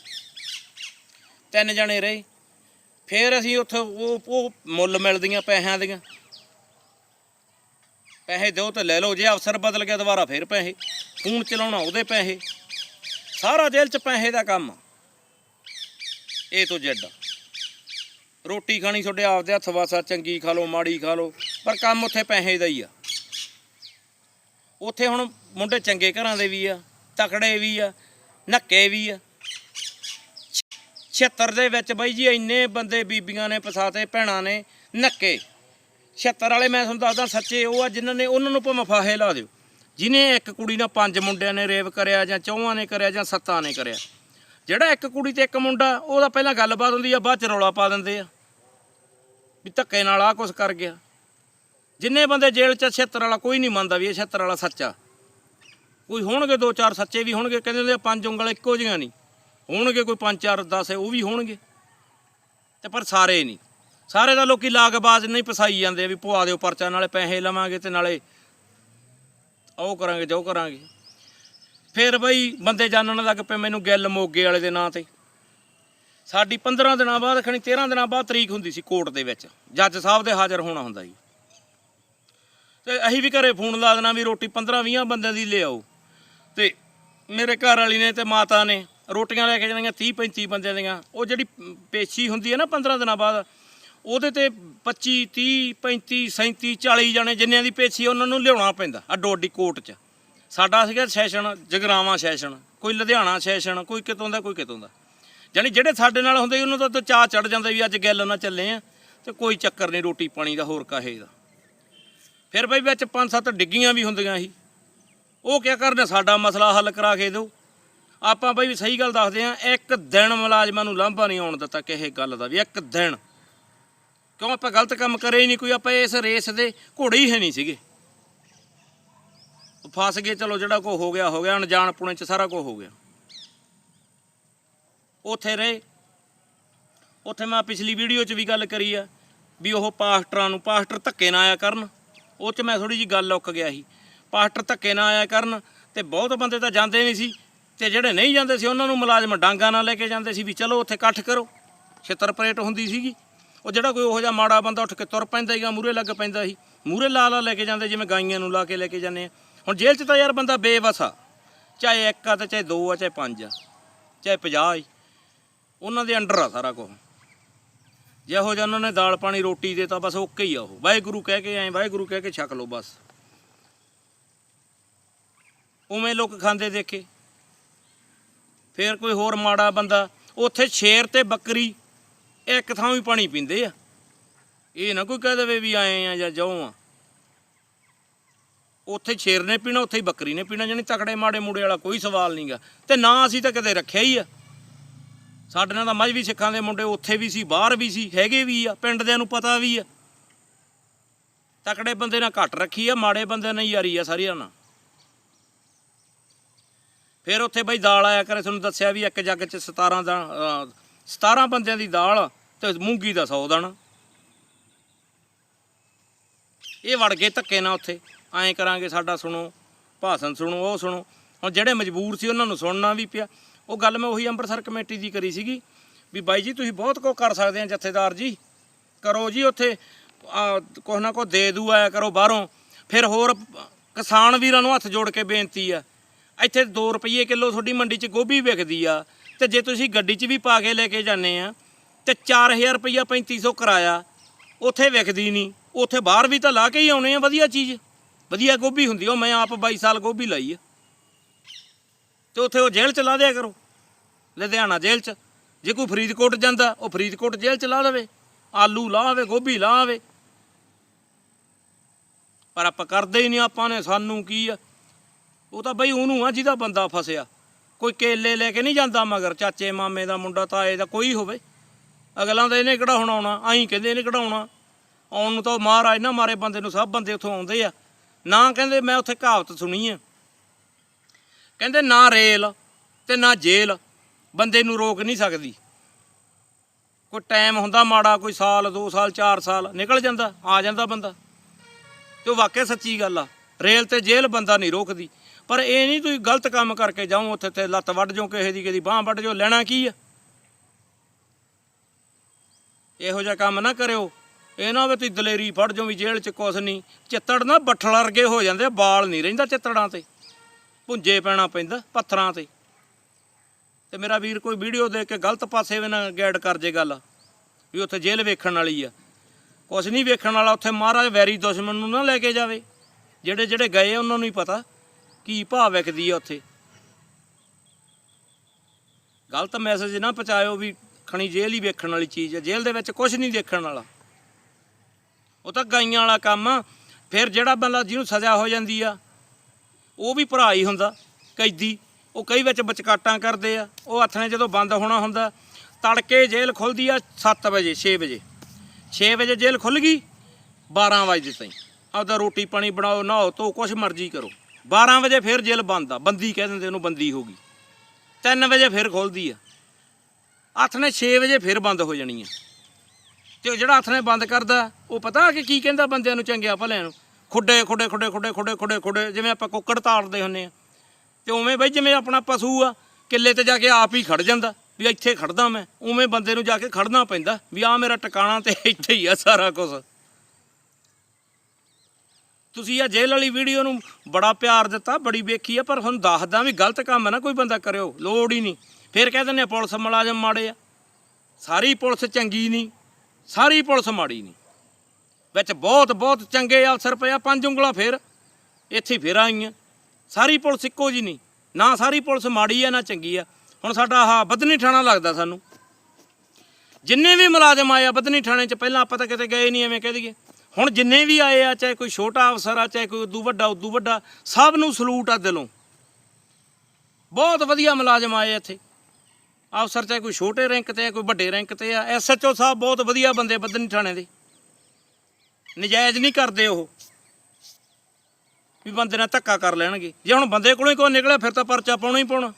ਤਿੰਨ ਜਾਣੇ ਰਹੇ। ਫਿਰ ਅਸੀਂ ਉੱਥੇ ਉਹ ਉਹ ਮੁੱਲ ਮਿਲਦੀਆਂ ਪੈਸਿਆਂ ਦੀਆਂ। ਪੈਸੇ ਦਿਓ ਤੇ ਲੈ ਲਓ, ਜੇ ਅਫਸਰ ਬਦਲ ਗਿਆ ਦੁਬਾਰਾ ਫਿਰ ਪੈਸੇ। ਫੋਨ ਚਲਾਉਣਾ ਉਹਦੇ ਪੈਸੇ। ਸਾਰਾ ਜੇਲ੍ਹ 'ਚ ਪੈਸੇ ਦਾ ਕੰਮ ਇਹ ਤੋਂ ਜੱਡ ਰੋਟੀ ਖਾਣੀ ਤੁਹਾਡੇ ਆਪਦੇ ਹੱਥ ਵਾਸਾ ਚੰਗੀ ਖਾ ਲਓ, ਮਾੜੀ ਖਾ ਲਓ, ਪਰ ਕੰਮ ਉੱਥੇ ਪੈਸੇ ਦਾ ਹੀ ਆ। ਉੱਥੇ ਹੁਣ ਮੁੰਡੇ ਚੰਗੇ ਘਰਾਂ ਦੇ ਵੀ ਆ, ਤਕੜੇ ਵੀ ਆ, ਨੱਕੇ ਵੀ ਆ। 76 ਦੇ ਵਿੱਚ ਬਾਈ ਜੀ ਇੰਨੇ ਬੰਦੇ ਬੀਬੀਆਂ ਨੇ ਫਸਾਤੇ ਭੈਣਾਂ ਨੇ ਨੱਕੇ। 76 ਵਾਲੇ ਮੈਂ ਤੁਹਾਨੂੰ ਦੱਸਦਾ ਸੱਚੇ, ਉਹ ਆ ਜਿਨ੍ਹਾਂ ਨੇ ਉਹਨਾਂ ਨੂੰ ਭਾਵੇਂ ਫਾਹੇ ਲਾ ਦਿਓ। ਜਿਨੇ ਇੱਕ ਕੁੜੀ ਨਾਲ ਪੰਜ ਮੁੰਡਿਆਂ ਨੇ ਰੇਪ ਕਰਿਆ ਜਾਂ ਚੌਹਾਂ ਨੇ ਕਰਿਆ ਜਾਂ ਸੱਤਾਂ ਨੇ ਕਰਿਆ। ਜਿਹੜਾ ਇੱਕ ਕੁੜੀ ਤੇ ਇੱਕ ਮੁੰਡਾ, ਉਹਦਾ ਪਹਿਲਾਂ ਗੱਲਬਾਤ ਹੁੰਦੀ ਆ, ਬਾਅਦ ਚ ਰੌਲਾ ਪਾ ਦਿੰਦੇ ਆ। ਵੀ ਧੱਕੇ ਨਾਲ ਆ ਕੁਛ ਕਰ ਗਿਆ। ਜਿੰਨੇ ਬੰਦੇ ਜੇਲ੍ਹ ਚ 76 ਵਾਲਾ ਕੋਈ ਨਹੀਂ ਮੰਨਦਾ ਵੀ ਇਹ 76 ਵਾਲਾ ਸੱਚਾ ਕੋਈ ਹੋਣਗੇ ਦੋ ਚਾਰ ਸੱਚੇ ਵੀ ਹੋਣਗੇ, ਕਹਿੰਦੇ ਹੁੰਦੇ ਆ, ਪੰਜ ਉਂਗਲ ਇੱਕੋ ਜਿਹੀਆਂ ਨਹੀਂ। ਹੋਣਗੇ ਕੋਈ ਪੰਜ, ਚਾਰ 10 ਉਹ ਵੀ ਹੋਣਗੇ। ਤੇ ਪਰ ਸਾਰੇ ਨਹੀਂ। ਸਾਰੇ ਦਾ ਲੋਕੀ ਲਾਗਬਾਜ਼ ਨਹੀਂ ਪਸਾਈ ਜਾਂਦੇ ਵੀ ਪਵਾ ਦਿਓ ਪਰਚਾ ਨਾਲੇ ਪੈਸੇ ਲਵਾਂਗੇ ਤੇ ਨਾਲੇ ਉਹ ਕਰਾਂਗੇ, ਜੋ ਕਰਾਂਗੇ। ਫਿਰ ਬਈ ਬੰਦੇ ਜਾਣਨ ਲੱਗ ਪਏ ਮੈਨੂੰ ਗਿੱਲ ਮੋਗੇ ਵਾਲੇ ਦੇ ਨਾਂ ਤੇ। ਸਾਡੀ 15 ਦਿਨਾਂ ਬਾਅਦ, ਖਣੀ 13 ਦਿਨਾਂ ਬਾਅਦ ਤਰੀਕ ਹੁੰਦੀ ਸੀ ਕੋਰਟ ਦੇ ਵਿੱਚ। ਜੱਜ ਸਾਹਿਬ ਦੇ ਹਾਜ਼ਰ ਹੋਣਾ ਹੁੰਦਾ ਜੀ ਤੇ ਅਸੀਂ ਵੀ ਘਰੇ ਫੋਨ ਲਾ ਦੇਣਾ ਵੀ ਰੋਟੀ 15 20 ਬੰਦਿਆਂ ਦੀ ਲਿਆਓ। ਤੇ ਮੇਰੇ ਘਰ ਵਾਲੀ ਨੇ ਤੇ ਮਾਤਾ ਨੇ ਰੋਟੀਆਂ ਲੈ ਕੇ ਜਾਣੀਆਂ 30 35 ਬੰਦਿਆਂ ਦੀਆਂ। ਉਹ ਜਿਹੜੀ ਪੇਸ਼ੀ ਹੁੰਦੀ ਹੈ ਨਾ 15 ਦਿਨਾਂ ਬਾਅਦ, ਉਹਦੇ ਤੇ 25 30 35 37 40 ਜਣੇ ਜਿੰਨਿਆਂ ਦੀ ਪੇਸ਼ੀ ਉਹਨਾਂ ਨੂੰ ਲਿਆਉਣਾ ਪੈਂਦਾ ਅੱਡੋ ਅੱਡੀ ਕੋਰਟ 'ਚ। ਸਾਡਾ ਸੀਗਾ ਸੈਸ਼ਨ, ਜਗਰਾਵਾਂ ਸੈਸ਼ਨ, ਕੋਈ ਲੁਧਿਆਣਾ ਸੈਸ਼ਨ, ਕੋਈ ਕਿਤੋਂ ਦਾ, ਕੋਈ ਕਿਤੋਂ ਦਾ। ਜਾਣੀ ਜਿਹੜੇ ਸਾਡੇ ਨਾਲ ਹੁੰਦੇ ਉਹਨਾਂ ਦਾ ਤਾਂ ਚਾਹ ਚੜ ਜਾਂਦਾ ਵੀ ਅੱਜ ਗੱਲ ਨਾਲ ਚੱਲੇ ਆ, ਤੇ ਕੋਈ ਚੱਕਰ ਨਹੀਂ ਰੋਟੀ ਪਾਣੀ ਦਾ ਹੋਰ ਕਾਹੇ ਦਾ। ਫਿਰ ਬਈ ਵਿੱਚ ਪੰਜ ਸੱਤ ਡਿੱਗੀਆਂ ਵੀ ਹੁੰਦੀਆਂ ਸੀ। ਉਹ ਕਿਆ ਕਰਨ ਸਾਡਾ ਮਸਲਾ ਹੱਲ ਕਰਾ ਕੇ ਦਿਓ। ਆਪਾਂ ਬਈ ਸਹੀ ਗੱਲ ਦੱਸਦੇ ਆ ਇੱਕ ਦਿਨ ਮੁਲਾਜ਼ਮਾਂ ਨੂੰ ਲਾਂਭਾ ਨਹੀਂ ਆਉਣ ਦਿੱਤਾ ਕਿਸੇ ਗੱਲ ਦਾ ਵੀ, ਇੱਕ ਦਿਨ। ਕਿਉਂ ਆਪਾਂ ਗਲਤ ਕੰਮ ਕਰੇ ਹੀ ਨਹੀਂ ਕੋਈ? ਆਪਾਂ ਇਸ ਰੇਸ ਦੇ ਘੋੜੇ ਹੀ ਹੈ ਨਹੀਂ ਸੀਗੇ। ਫਸ ਗਏ, ਚਲੋ ਜਿਹੜਾ ਕੋ ਹੋ ਗਿਆ ਹੋ ਗਿਆ। ਅਣਜਾਣ ਪੁਣੇ ਚ ਸਾਰਾ ਕੁਝ ਹੋ ਗਿਆ। ਉੱਥੇ ਰਹੇ। ਉੱਥੇ ਮੈਂ ਪਿਛਲੀ ਵੀਡੀਓ 'ਚ ਵੀ ਗੱਲ ਕਰੀ ਆ ਵੀ ਉਹ ਪਾਸਟਰਾਂ ਨੂੰ, ਪਾਸਟਰ ਧੱਕੇ ਨਾ ਆਇਆ ਕਰਨ। ਉਹ 'ਚ ਮੈਂ ਥੋੜੀ ਜੀ ਗੱਲ ਲੁੱਕ ਗਿਆ ਸੀ। ਪਾਸਟਰ ਧੱਕੇ ਨਾ ਆਇਆ ਕਰਨ ਤੇ ਬਹੁਤ ਬੰਦੇ ਤਾਂ ਜਾਂਦੇ ਨਹੀਂ ਸੀ ਤੇ ਜਿਹੜੇ ਨਹੀਂ ਜਾਂਦੇ ਸੀ ਉਹਨਾਂ ਨੂੰ ਮੁਲਾਜ਼ਮ ਡਾਂਗਾ ਨਾਲ ਲੈ ਕੇ ਜਾਂਦੇ ਸੀ ਵੀ ਚਲੋ ਉੱਥੇ ਇਕੱਠ ਕਰੋ। ਛਿੱਤਰ ਪਰੇਟ ਹੁੰਦੀ ਸੀਗੀ। ਉਹ ਜਿਹੜਾ ਕੋਈ ਉਹੋ ਜਿਹਾ ਮਾੜਾ ਬੰਦਾ ਉੱਠ ਕੇ ਤੁਰ ਪੈਂਦਾ ਸੀਗਾ ਮੂਰੇ ਲੱਗ ਪੈਂਦਾ ਸੀ। ਮੂਰੇ ਲਾ ਲਾ ਲੈ ਕੇ ਜਾਂਦੇ, ਜਿਵੇਂ ਗਾਈਆਂ ਨੂੰ ਲਾ ਕੇ ਲੈ ਕੇ ਜਾਂਦੇ ਆ। ਹੁਣ ਜੇਲ੍ਹ 'ਚ ਤਾਂ ਯਾਰ ਬੰਦਾ ਬੇਵਸ ਆ ਚਾਹੇ ਇੱਕ ਆ ਤੇ ਚਾਹੇ ਦੋ ਆ, ਚਾਹੇ ਪੰਜ ਆ, ਚਾਹੇ 50 ਆ ਉਹਨਾਂ ਦੇ ਅੰਡਰ ਆ ਸਾਰਾ ਕੁਝ ਜਿਹੋ ਜਿਹਾ ਉਹਨਾਂ ਨੇ ਦਾਲ ਪਾਣੀ ਰੋਟੀ ਦੇ ਤਾਂ ਬਸ ਓਕੇ ਹੀ ਆ ਉਹ। ਵਾਹਿਗੁਰੂ ਕਹਿ ਕੇ ਐ ਵਾਹਿਗੁਰੂ ਕਹਿ ਕੇ ਛਕ ਲਓ ਬਸ। ਉਵੇਂ ਲੋਕ ਖਾਂਦੇ ਦੇਖੇ। ਫੇਰ ਕੋਈ ਹੋਰ ਮਾੜਾ ਬੰਦਾ, ਉੱਥੇ ਸ਼ੇਰ ਤੇ ਬੱਕਰੀ ਇੱਕ ਥਾਂ ਹੀ ਪਾਣੀ ਪੀਂਦੇ ਆ। ਇਹ ਨਾ ਕੋਈ ਕਹਿ ਦੇਵੇ ਵੀ ਆਏ ਆ ਜਾਂ ਜਾਉ ਆ। ਉੱਥੇ ਸ਼ੇਰ ਨੇ ਪੀਣਾ, ਉੱਥੇ ਹੀ ਬੱਕਰੀ ਨੇ ਪੀਣਾ ਜਾਨੀ ਤਕੜੇ ਮਾੜੇ ਮੂੜੇ ਵਾਲਾ ਕੋਈ ਸਵਾਲ ਨਹੀਂਗਾ ਤੇ ਨਾ ਅਸੀਂ ਤਾਂ ਕਦੇ ਰੱਖਿਆ ਹੀ ਆ। ਸਾਡੇ ਨਾਲ ਤਾਂ ਮਜ਼੍ਹਬੀ ਸਿੱਖਾਂ ਦੇ ਮੁੰਡੇ ਉੱਥੇ ਵੀ ਸੀ ਬਾਹਰ ਵੀ ਸੀ ਹੈਗੇ ਵੀ ਆ ਪਿੰਡ ਦਿਆਂ ਨੂੰ ਪਤਾ ਵੀ ਆ। ਤਕੜੇ ਬੰਦੇ ਨਾਲ ਘੱਟ ਰੱਖੀ ਆ ਮਾੜੇ ਬੰਦੇ ਨਾਲ ਯਾਰੀ ਆ ਸਾਰੀਆਂ ਨਾਲ। ਫਿਰ ਉੱਥੇ ਬਈ ਦਾਲ ਆਇਆ ਕਰੇ ਤੁਹਾਨੂੰ ਦੱਸਿਆ ਵੀ ਇੱਕ ਜੱਗ 'ਚ 17 ਦਾ ਅਹ, 17 ਬੰਦਿਆਂ ਦੀ ਦਾਲ ਤੇ ਮੂੰਗੀ ਦਾ 100 ਦਾਣਾ। ਇਹ ਵੜ ਗਏ ਧੱਕੇ ਨਾਲ ਉੱਥੇ। ਐਂ ਕਰਾਂਗੇ ਸਾਡਾ ਸੁਣੋ ਭਾਸ਼ਣ ਸੁਣੋ ਉਹ ਸੁਣੋ। ਹੁਣ ਜਿਹੜੇ ਮਜਬੂਰ ਸੀ ਉਹਨਾਂ ਨੂੰ ਸੁਣਨਾ ਵੀ ਪਿਆ। ਉਹ ਗੱਲ ਮੈਂ ਉਹੀ ਅੰਮ੍ਰਿਤਸਰ ਕਮੇਟੀ ਦੀ ਕਰੀ ਸੀਗੀ ਵੀ ਬਾਈ ਜੀ, ਤੁਸੀਂ ਬਹੁਤ ਕੁਝ ਕਰ ਸਕਦੇ ਆ ਜਥੇਦਾਰ ਜੀ। ਕਰੋ ਜੀ ਉੱਥੇ ਕੁਛ ਨਾ ਕੁਛ ਦੇ ਦੂ ਆਇਆ ਕਰੋ ਬਾਹਰੋਂ। ਫਿਰ ਹੋਰ ਕਿਸਾਨ ਵੀਰਾਂ ਨੂੰ ਹੱਥ ਜੋੜ ਕੇ ਬੇਨਤੀ ਆ, ਇੱਥੇ 2 ਰੁਪਏ ਕਿਲੋ ਤੁਹਾਡੀ ਮੰਡੀ 'ਚ ਗੋਭੀ ਵਿਕਦੀ ਆ ਤੇ ਜੇ ਤੁਸੀਂ ਗੱਡੀ 'ਚ ਵੀ ਪਾ ਕੇ ਲੈ ਕੇ ਜਾਂਦੇ ਆ ਤੇ 4000 ਰੁਪਈਆ 3500 ਕਿਰਾਇਆ ਉੱਥੇ ਵਿਕਦੀ ਨਹੀਂ। ਉੱਥੇ ਬਾਹਰ ਵੀ ਤਾਂ ਲਾ ਕੇ ਹੀ ਆਉਣੇ ਆ, ਵਧੀਆ ਚੀਜ਼। ਵਧੀਆ ਗੋਭੀ ਹੁੰਦੀ ਉਹ ਮੈਂ ਆਪ 22 ਸਾਲ ਗੋਭੀ ਲਾਈ ਆ। ਤੇ ਉੱਥੇ ਉਹ ਜੇਲ੍ਹ ਚ ਲਾ ਦਿਆ ਕਰੋ। ਲੁਧਿਆਣਾ ਜੇਲ੍ਹ ਚ। ਜੇ ਕੋਈ ਫਰੀਦਕੋਟ ਜਾਂਦਾ, ਉਹ ਫਰੀਦਕੋਟ ਜੇਲ੍ਹ ਚ ਲਾ ਦੇਵੇ। ਆਲੂ ਲਾਵੇ ਗੋਭੀ ਲਾਵੇ ਪਰ ਆਪਾਂ ਕਰਦੇ ਹੀ ਨਹੀਂ, ਆਪਾਂ ਨੇ ਸਾਨੂੰ ਕੀ ਆ? ਉਹ ਤਾਂ ਬਈ ਉਹਨੂੰ ਆ ਜਿਹਦਾ ਬੰਦਾ ਫਸਿਆ। ਕੋਈ ਕੇਲੇ ਲੈ ਕੇ ਨਹੀਂ ਜਾਂਦਾ ਮਗਰ, ਚਾਚੇ, ਮਾਮੇ ਦਾ ਮੁੰਡਾ, ਤਾਏ ਦਾ ਕੋਈ ਹੋਵੇ। ਅਗਲਾਂ ਦਾ ਇਹਨੇ ਕਿਹੜਾ ਹੁਣ? ਆਉਣਾ ਆਈ ਕਹਿੰਦੇ ਇਹਨੇ ਕਢਾਉਣਾ ਆਉਣ ਨੂੰ ਤਾਂ ਉਹ ਮਹਾਰਾਜ ਨਾ ਮਾਰੇ ਬੰਦੇ ਨੂੰ, ਸਭ ਬੰਦੇ ਉੱਥੋਂ ਆਉਂਦੇ ਆ। ਨਾ ਕਹਿੰਦੇ, ਮੈਂ ਉੱਥੇ ਕਹਾਵਤ ਸੁਣੀ ਆ। ਕਹਿੰਦੇ ਨਾ ਰੇਲ ਤੇ ਨਾ ਜੇਲ, ਬੰਦੇ ਨੂੰ ਰੋਕ ਨਹੀਂ ਸਕਦੀ। ਕੋਈ ਟਾਈਮ ਹੁੰਦਾ ਮਾੜਾ, ਕੋਈ ਸਾਲ 2 ਸਾਲ 4 ਸਾਲ, ਨਿਕਲ ਜਾਂਦਾ, ਆ ਜਾਂਦਾ ਬੰਦਾ। ਤੇ ਉਹ ਵਾਕਿਆ ਸੱਚੀ ਗੱਲ ਆ, ਰੇਲ ਤੇ ਜੇਲ੍ਹ ਬੰਦਾ ਨਹੀਂ ਰੋਕਦੀ। ਪਰ ਇਹ ਨਹੀਂ ਤੁਸੀਂ ਗਲਤ ਕੰਮ ਕਰਕੇ ਜਾਓ, ਉੱਥੇ ਤੇ ਲੱਤ ਵੱਢ ਜਾਓ, ਕਿਸੇ ਦੀ ਕਿਸੇ ਦੀ ਬਾਹ ਵੱਢ ਜਾਓ, ਲੈਣਾ ਕੀ ਆ? ਇਹੋ ਜਿਹਾ ਕੰਮ ਨਾ ਕਰਿਓ। ਇਹ ਨਾ ਹੋਵੇ ਤੁਸੀਂ ਦਲੇਰੀ ਫੜ ਜਾਓ ਵੀ ਜੇਲ੍ਹ 'ਚ ਕੁਛ ਨਹੀਂ, ਚਿੱਤੜ ਨਾ ਬੱਠਲ ਵਰਗੇ ਹੋ ਜਾਂਦੇ ਬਾਲ ਨਹੀਂ ਰਹਿੰਦਾ ਚਿੱਤੜਾਂ ਤੇ। ਪੁੰਜੇ ਪੈਣਾ ਪੈਂਦਾ ਪੱਥਰਾਂ ਤੇ। ਤੇ ਮੇਰਾ ਵੀਰ ਕੋਈ ਵੀਡੀਓ ਦੇਖ ਕੇ ਗਲਤ ਪਾਸੇ ਵੀ ਨਾ ਗਾਈਡ ਕਰ ਜੇ ਗੱਲ, ਵੀ ਉੱਥੇ ਜੇਲ੍ਹ ਵੇਖਣ ਵਾਲੀ ਆ। ਕੁਛ ਨਹੀਂ ਵੇਖਣ ਵਾਲਾ, ਉੱਥੇ ਮਹਾਰਾਜ ਵੈਰੀ ਦੁਸ਼ਮਣ ਨੂੰ ਨਾ ਲੈ ਕੇ ਜਾਵੇ। ਜਿਹੜੇ ਜਿਹੜੇ ਗਏ ਉਹਨਾਂ ਨੂੰ ਹੀ ਪਤਾ ਕੀ ਭਾਅ ਵਿਕਦੀ ਆ ਉੱਥੇ। ਗਲਤ ਮੈਸੇਜ ਨਾ ਪਹੁੰਚਾਇਓ ਵੀ ਖਣੀ ਜੇਲ੍ਹ ਹੀ ਵੇਖਣ ਵਾਲੀ ਚੀਜ਼ ਆ। ਜੇਲ੍ਹ ਦੇ ਵਿੱਚ ਕੁਝ ਨਹੀਂ ਦੇਖਣ ਵਾਲਾ। ਉਹ ਤਾਂ ਗਾਈਆਂ ਵਾਲਾ ਕੰਮ ਆ। ਫਿਰ ਜਿਹੜਾ ਬੰਦਾ ਜਿਹਨੂੰ ਸਜ਼ਾ ਹੋ ਜਾਂਦੀ ਆ ਉਹ ਵੀ ਭਰਾ ਹੀ ਹੁੰਦਾ, ਕੈਦੀ। ਉਹ ਕਈ ਵਿੱਚ ਬਚਕਾਟਾਂ ਕਰਦੇ ਆ। ਉਹ ਹੱਥ ਨੇ ਜਦੋਂ ਬੰਦ ਹੋਣਾ ਹੁੰਦਾ, ਤੜਕੇ ਜੇਲ੍ਹ ਖੁੱਲਦੀ ਆ 7 ਵਜੇ 6 ਵਜੇ। 6 ਵਜੇ ਜੇਲ੍ਹ ਖੁੱਲ ਗਈ 12 ਵਜੇ ਤਾਈਂ। ਆਪਦਾ ਰੋਟੀ ਪਾਣੀ ਬਣਾਓ, ਨਹਾਓ ਧੋ ਕੁਛ ਮਰਜ਼ੀ ਕਰੋ। 12 ਵਜੇ ਫਿਰ ਜੇਲ੍ਹ ਬੰਦ ਆ। ਬੰਦੀ ਕਹਿ ਦਿੰਦੇ ਉਹਨੂੰ ਬੰਦੀ ਹੋ ਗਈ। 3 ਵਜੇ ਫਿਰ ਖੁੱਲਦੀ ਆ। ਹੱਥ ਨੇ 6 ਵਜੇ ਫਿਰ ਬੰਦ ਹੋ ਜਾਣੀ ਆ। ਤੇ ਉਹ ਜਿਹੜਾ ਹੱਥ ਨੇ ਬੰਦ ਕਰਦਾ, ਉਹ ਪਤਾ ਕਿ ਕੀ ਕਹਿੰਦਾ ਬੰਦਿਆਂ ਨੂੰ, ਚੰਗਿਆ ਭਲਿਆਂ ਨੂੰ? ਖੁੱਡੇ ਖੁੱਡੇ ਖੁੱਡੇ ਖੁੱਡੇ ਖੁੱਡੇ ਖੁੱਡੇ ਖੁੱਡੇ, ਜਿਵੇਂ ਆਪਾਂ ਕੁੱਕੜ ਤਾੜਦੇ ਹੁੰਨੇ ਆ ਤੇ ਉਵੇਂ ਬਈ ਜਿਵੇਂ ਆਪਣਾ ਪਸ਼ੂ ਆ, ਕਿੱਲੇ ਤੇ ਜਾ ਕੇ ਆਪ ਹੀ ਖੜ ਜਾਂਦਾ, ਵੀ ਇੱਥੇ ਖੜਦਾ ਮੈਂ, ਉਵੇਂ ਬੰਦੇ ਨੂੰ ਜਾ ਕੇ ਖੜਨਾ ਪੈਂਦਾ, ਵੀ ਆ ਮੇਰਾ ਟਿਕਾਣਾ ਤੇ [LAUGHS] ਇੱਥੇ ਹੀ ਆ ਸਾਰਾ ਕੁਝ ਤੁਸੀਂ ਆ ਜੇਲ੍ਹ ਵਾਲੀ ਵੀਡੀਓ ਨੂੰ ਬੜਾ ਪਿਆਰ ਦਿੱਤਾ, ਬੜੀ ਵੇਖੀ ਆ, ਪਰ ਤੁਹਾਨੂੰ ਦੱਸਦਾ ਵੀ ਗਲਤ ਕੰਮ ਹੈ ਨਾ, ਕੋਈ ਬੰਦਾ ਕਰਿਓ, ਲੋੜ ਹੀ ਨਹੀਂ। ਫਿਰ ਕਹਿ ਦਿੰਦੇ ਪੁਲਿਸ ਮੁਲਾਜ਼ਮ ਮਾੜੇ ਆ। ਸਾਰੀ ਪੁਲਿਸ ਚੰਗੀ ਨਹੀਂ, ਸਾਰੀ ਪੁਲਿਸ ਮਾੜੀ ਨਹੀਂ। ਵਿੱਚ ਬਹੁਤ ਬਹੁਤ ਚੰਗੇ ਅਫਸਰ ਪਿਆ ਪੰਜ ਉਂਗਲਾਂ ਫੇਰ। ਇੱਥੇ ਫੇਰ ਆਈਆਂ। ਸਾਰੀ ਪੁਲਿਸ ਇੱਕੋ ਜੀ ਨਹੀਂ। ਨਾ ਸਾਰੀ ਪੁਲਿਸ ਮਾੜੀ ਆ, ਨਾ ਚੰਗੀ ਆ। ਹੁਣ ਸਾਡਾ ਆਹ ਬਦਨੀ ਠਾਣਾ ਲੱਗਦਾ ਸਾਨੂੰ। ਜਿੰਨੇ ਵੀ ਮੁਲਾਜ਼ਮ ਆਏ ਆ ਬਦਨੀ ਥਾਣੇ 'ਚ, ਪਹਿਲਾਂ ਆਪਾਂ ਤਾਂ ਕਿਤੇ ਗਏ ਨਹੀਂ, ਐਵੇਂ ਕਹਿ ਦਈਏ। ਹੁਣ ਜਿੰਨੇ ਵੀ ਆਏ ਆ, ਚਾਹੇ ਕੋਈ ਛੋਟਾ ਅਫਸਰ ਆ, ਚਾਹੇ ਕੋਈ ਉਦੋਂ ਵੱਡਾ ਉਦੋਂ ਵੱਡਾ, ਸਭ ਨੂੰ ਸਲੂਟ ਆ ਦਿਲੋਂ। ਬਹੁਤ ਵਧੀਆ ਮੁਲਾਜ਼ਮ ਆਏ ਇੱਥੇ। ਅਫਸਰ ਚਾਹੇ ਕੋਈ ਛੋਟੇ ਰੈਂਕ ਤੇ ਆ, ਕੋਈ ਵੱਡੇ ਰੈਂਕ ਤੇ ਆ ਐਸਐਚਓ ਸਾਹਿਬ ਬਹੁਤ ਵਧੀਆ ਬੰਦੇ ਬਦਨੀ ਥਾਣੇ ਦੇ। ਨਜਾਇਜ਼ ਨਹੀਂ ਕਰਦੇ ਉਹ। ਵੀ ਬੰਦੇ ਨਾਲ ਧੱਕਾ ਕਰ ਲੈਣਗੇ। ਜੇ ਹੁਣ ਬੰਦੇ ਕੋਲੋਂ ਹੀ ਕੋਈ ਨਿਕਲਿਆ, ਫਿਰ ਤਾਂ ਪਰਚਾ ਪਾਉਣਾ ਹੀ ਪਾਉਣਾ।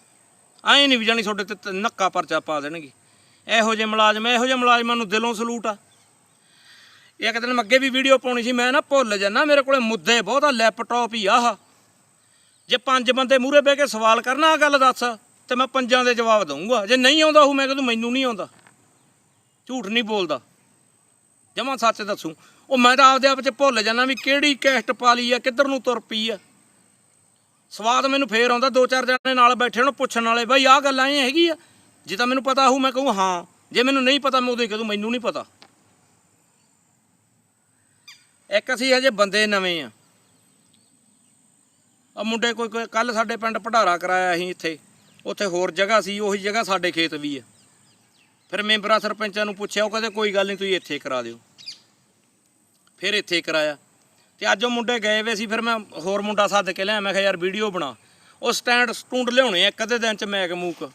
ਐਂ ਨਹੀਂ ਵੀ ਜਾਣੀ ਤੁਹਾਡੇ ਤੇ ਨੱਕਾ ਪਰਚਾ ਪਾ ਦੇਣਗੇ। ਇਹੋ ਜਿਹੇ ਮੁਲਾਜ਼ਮ, ਇਹੋ ਜਿਹੇ ਮੁਲਾਜ਼ਮਾਂ ਨੂੰ ਦਿਲੋਂ ਸਲੂਟ ਆ। ਇੱਕ ਦਿਨ ਮੈਂ ਅੱਗੇ ਵੀ ਵੀਡੀਓ ਪਾਉਣੀ ਸੀ, ਮੈਂ ਨਾ ਭੁੱਲ ਜਾਂਦਾ, ਮੇਰੇ ਕੋਲੇ ਮੁੱਦੇ ਬਹੁਤ ਆ, ਲੈਪਟਾਪ ਹੀ ਆਹ। ਜੇ ਪੰਜ ਬੰਦੇ ਮੂਹਰੇ ਬਹਿ ਕੇ ਸਵਾਲ ਕਰਨਾ ਆ ਗੱਲ ਦੱਸ, ਤੇ ਮੈਂ ਪੰਜਾਂ ਦੇ ਜਵਾਬ ਦਊਂਗਾ। ਜੇ ਨਹੀਂ ਆਉਂਦਾ ਉਹ, ਮੈਂ ਕਹਿੰਦਾ ਮੈਨੂੰ ਨਹੀਂ ਆਉਂਦਾ। ਝੂਠ ਨਹੀਂ ਬੋਲਦਾ। ਜਮਾ ਸੱਚ ਦੱਸੂ। ਉਹ ਮੈਂ ਤਾਂ ਆਪਦੇ ਆਪ ਚ ਭੁੱਲ ਜਾਂਦਾ ਵੀ ਕਿਹੜੀ ਕੈਸਟ ਪਾ ਲਈ ਆ, ਕਿੱਧਰ ਨੂੰ ਤੁਰ ਪਈ ਆ। ਸਵਾਦ ਮੈਨੂੰ ਫੇਰ ਆਉਂਦਾ, ਦੋ ਚਾਰ ਜਣੇ ਨਾਲ ਬੈਠੇ ਉਹਨੂੰ ਪੁੱਛਣ ਵਾਲੇ, ਬਾਈ ਆਹ ਗੱਲਾਂ ਇਹ ਹੈਗੀ ਆ? ਜੇ ਤਾਂ ਮੈਨੂੰ ਪਤਾ ਹੋਊ, ਮੈਂ ਕਹੂੰ, ਹਾਂ। ਜੇ ਮੈਨੂੰ ਨਹੀਂ ਪਤਾ, ਮੈਂ ਉਦੋਂ ਹੀ ਕਹੂੰ, ਮੈਨੂੰ ਨਹੀਂ ਪਤਾ। ਇੱਕ ਅਸੀਂ ਹਜੇ ਬੰਦੇ ਨਵੇਂ ਆ। ਆ ਮੁੰਡੇ ਕੋਈ ਕੱਲ ਸਾਡੇ ਪਿੰਡ ਪੜਾਰਾ ਕਰਾਇਆ ਅਸੀਂ ਇੱਥੇ। ਉੱਥੇ ਹੋਰ ਜਗ੍ਹਾ ਸੀ, ਉਹੀ ਜਗ੍ਹਾ ਸਾਡੇ ਖੇਤ ਵੀ ਆ। ਫਿਰ ਮੈਂਬਰਾਂ ਸਰਪੰਚਾਂ ਨੂੰ ਪੁੱਛਿਆ, ਉਹ ਕਹਿੰਦੇ, ਕੋਈ ਗੱਲ ਨਹੀਂ, ਤੁਸੀਂ ਇੱਥੇ ਕਰਾ ਦਿਓ। ਫਿਰ ਇੱਥੇ ਕਰਾਇਆ। ਤੇ ਅੱਜ ਉਹ ਮੁੰਡੇ ਗਏ ਵੇ ਸੀ, ਫਿਰ ਮੈਂ ਹੋਰ ਮੁੰਡਾ ਸੱਦ ਕੇ ਲਿਆ ਮੈਂ ਕਿਹਾ, ਯਾਰ, ਵੀਡੀਓ ਬਣਾ। ਉਹ ਸਟੈਂਡ ਸਟੂੰਡ ਲਿਆਉਣੇ ਆ, ਇੱਕ ਅੱਧੇ ਦਿਨ ਚ ਮੈਕ ਮੂਕ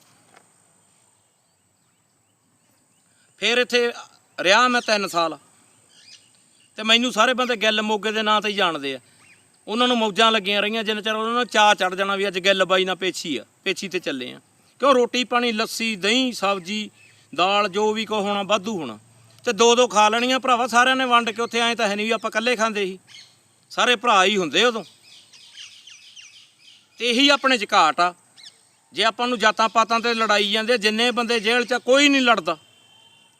ਫਿਰ ਇੱਥੇ ਰਿਹਾ ਮੈਂ 3 ਸਾਲ। ਤੇ ਮੈਨੂੰ ਸਾਰੇ ਬੰਦੇ ਗਿੱਲ ਮੋਗੇ ਦੇ ਨਾਂ ਤੇ ਹੀ ਜਾਣਦੇ ਆ। ਉਹਨਾਂ ਨੂੰ ਮੌਜਾਂ ਲੱਗੀਆਂ ਰਹੀਆਂ, ਜਿੰਨਾ ਚਿਰ ਉਹਨਾਂ ਨੂੰ ਚਾਹ ਚੜ ਜਾਣਾ ਵੀ ਅੱਜ ਗਿੱਲ ਬਾਈ ਨਾਲ ਪੇਛੀ ਆ, ਪੇਛੀ ਤੇ ਚੱਲੇ ਆ। ਕਿਉਂ? ਰੋਟੀ ਪਾਣੀ, ਲੱਸੀ, ਦਹੀਂ, ਸਬਜ਼ੀ, ਦਾਲ, ਜੋ ਵੀ ਕੋ ਹੋਣਾ, ਵਾਧੂ ਹੋਣਾ। ਤੇ ਦੋ ਦੋ ਖਾ ਲੈਣੀਆਂ ਭਰਾਵਾ ਸਾਰਿਆਂ ਨੇ ਵੰਡ ਕੇ ਉੱਥੇ ਐਂ ਤਾਂ ਹੈ ਨਹੀਂ ਵੀ ਆਪਾਂ ਇਕੱਲੇ ਖਾਂਦੇ ਸੀ। ਸਾਰੇ ਭਰਾ ਹੀ ਹੁੰਦੇ ਉਦੋਂ। ਤੇ ਇਹੀ ਆਪਣੇ ਚ ਘਾਟ ਆ। ਜੇ ਆਪਾਂ ਨੂੰ ਜਾਤਾਂ ਪਾਤਾਂ ਤੇ ਲੜਾਈ ਜਾਂਦੇ ਜਿੰਨੇ ਬੰਦੇ ਜੇਲ੍ਹ 'ਚ ਕੋਈ ਨਹੀਂ ਲੜਦਾ।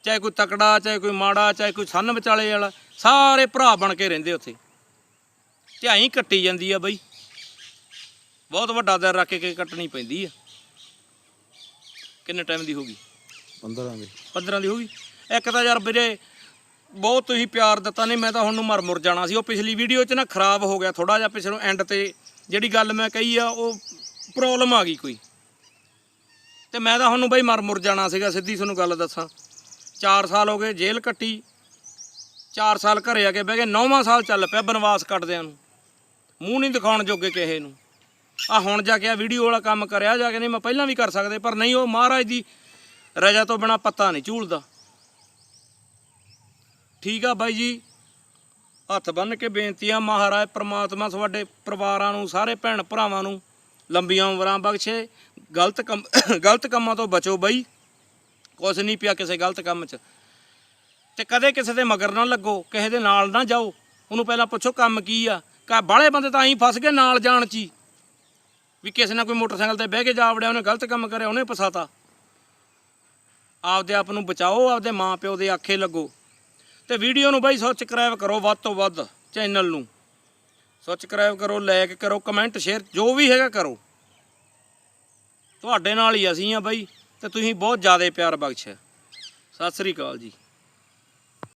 ਚਾਹੇ ਕੋਈ ਤਕੜਾ ਚਾਹੇ ਕੋਈ ਮਾੜਾ ਚਾਹੇ ਕੋਈ ਸੰਨ ਵਿਚਾਲੇ ਵਾਲਾ ਸਾਰੇ ਭਰਾ ਬਣ ਕੇ ਰਹਿੰਦੇ ਉੱਥੇ। ਝਾਈ ਕੱਟੀ ਜਾਂਦੀ ਆ ਬਈ। ਬਹੁਤ ਵੱਡਾ ਦਰ ਰੱਖ ਕੇ ਕੱਟਣੀ ਪੈਂਦੀ ਆ। ਕਿੰਨੇ ਟਾਈਮ ਦੀ ਹੋਗੀ 15 ਦੇ। 15 ਦੀ ਹੋਗੀ ਇੱਕ ਤਾਂ ਯਾਰ ਵੀਰੇ, ਬਹੁਤ ਤੁਸੀਂ ਪਿਆਰ ਦਿੱਤਾ ਨਹੀਂ, ਮੈਂ ਤਾਂ ਹੁਣ ਨੂੰ ਮਰ ਮੁਰ ਜਾਣਾ ਸੀ। ਉਹ ਪਿਛਲੀ ਵੀਡੀਓ 'ਚ ਨਾ ਖਰਾਬ ਹੋ ਗਿਆ ਥੋੜਾ ਜਿਹਾ ਪਿਛਲੋਂ ਐਂਡ ਤੇ ਜਿਹੜੀ ਗੱਲ ਮੈਂ ਕਹੀ ਆ, ਉਹ ਪ੍ਰੋਬਲਮ ਆ ਗਈ ਕੋਈ। ਤੇ ਮੈਂ ਤਾਂ ਹੁਣ ਨੂੰ ਬਈ ਮਰ ਮੁਰ ਜਾਣਾ ਸੀਗਾ, ਸਿੱਧੀ ਤੁਹਾਨੂੰ ਗੱਲ ਦੱਸਾਂ। 4 ਸਾਲ ਹੋ ਗਏ, ਜੇਲ੍ਹ ਕੱਟੀ। 4 ਸਾਲ ਘਰੇ ਆ ਕੇ ਬਹਿ ਗਏ 9ਵਾਂ ਸਾਲ ਚੱਲ ਪਿਆ ਬਨਵਾਸ ਕੱਟਦਿਆਂ ਨੂੰ। ਮੂੰਹ ਨਹੀਂ ਦਿਖਾਉਣ ਜੋਗੇ ਕਿਸੇ ਨੂੰ। ਆ ਹੁਣ ਜਾ ਕੇ ਆ ਵੀਡੀਓ ਵਾਲਾ ਕੰਮ ਕਰਿਆ, ਜਾ ਕੇ ਨਹੀਂ ਮੈਂ ਪਹਿਲਾਂ ਵੀ ਕਰ ਸਕਦੇ, ਪਰ ਨਹੀਂ, ਉਹ ਮਹਾਰਾਜ ਦੀ ਰਜਾ ਤੋਂ ਬਿਨਾ ਪੱਤਾ ਨਹੀਂ, ਝੂਲਦਾ। ਠੀਕ ਆ ਬਾਈ ਜੀ। ਹੱਥ ਬੰਨ ਕੇ ਬੇਨਤੀ ਆ, ਮਹਾਰਾਜ ਪ੍ਰਮਾਤਮਾ ਤੁਹਾਡੇ ਪਰਿਵਾਰਾਂ ਨੂੰ, ਸਾਰੇ ਭੈਣ ਭਰਾਵਾਂ ਨੂੰ ਲੰਬੀਆਂ ਉਮਰਾਂ ਬਖਸ਼ੇ। ਗਲਤ ਕੰਮ [COUGHS] ਗਲਤ ਕੰਮਾਂ ਤੋਂ ਬਚੋ ਬਾਈ। ਕੁਛ ਨਹੀਂ ਪਿਆ ਕਿਸੇ ਗਲਤ ਕੰਮ 'ਚ। ਤੇ ਕਦੇ ਕਿਸੇ ਦੇ ਮਗਰ ਨਾ ਲੱਗੋ, ਕਿਸੇ ਦੇ ਨਾਲ ਨਾ ਜਾਓ। ਉਹਨੂੰ ਪਹਿਲਾਂ ਪੁੱਛੋ ਕੰਮ ਕੀ ਆ। ਕਾ ਬਾਹਲੇ ਬੰਦੇ ਤਾਂ ਐਂ ਫਸ ਗਏ ਨਾਲ ਜਾਣ 'ਚ ਹੀ। ਵੀ ਕਿਸੇ ਨਾਲ ਕੋਈ ਮੋਟਰਸਾਈਕਲ ਤੇ ਬਹਿ ਕੇ ਜਾ ਵੜਿਆ, ਉਹਨੇ ਗਲਤ ਕੰਮ ਕਰਿਆ, ਉਹਨੇ ਫਸਾਤਾ ਆਪਦੇ ਆਪ ਨੂੰ ਬਚਾਓ, ਆਪਦੇ ਮਾਂ ਪਿਓ ਦੇ ਆਖੇ ਲੱਗੋ। ਤੇ ਵੀਡੀਓ ਨੂੰ ਬਾਈ ਸਬਸਕ੍ਰਾਈਬ ਕਰੋ ਵੱਧ ਤੋਂ ਵੱਧ ਚੈਨਲ ਨੂੰ। ਸਬਸਕ੍ਰਾਈਬ ਕਰੋ ਲਾਈਕ ਕਰੋ ਕਮੈਂਟ ਸ਼ੇਅਰ ਜੋ ਵੀ ਹੈਗਾ ਕਰੋ। ਤੁਹਾਡੇ ਨਾਲ ਹੀ ਅਸੀਂ ਆ ਬਾਈ ਤੇ ਤੁਸੀਂ ਬਹੁਤ ਜ਼ਿਆਦਾ ਪਿਆਰ ਬਖਸ਼ਿਆ ਸਤਿ ਸ੍ਰੀ ਅਕਾਲ ਜੀ।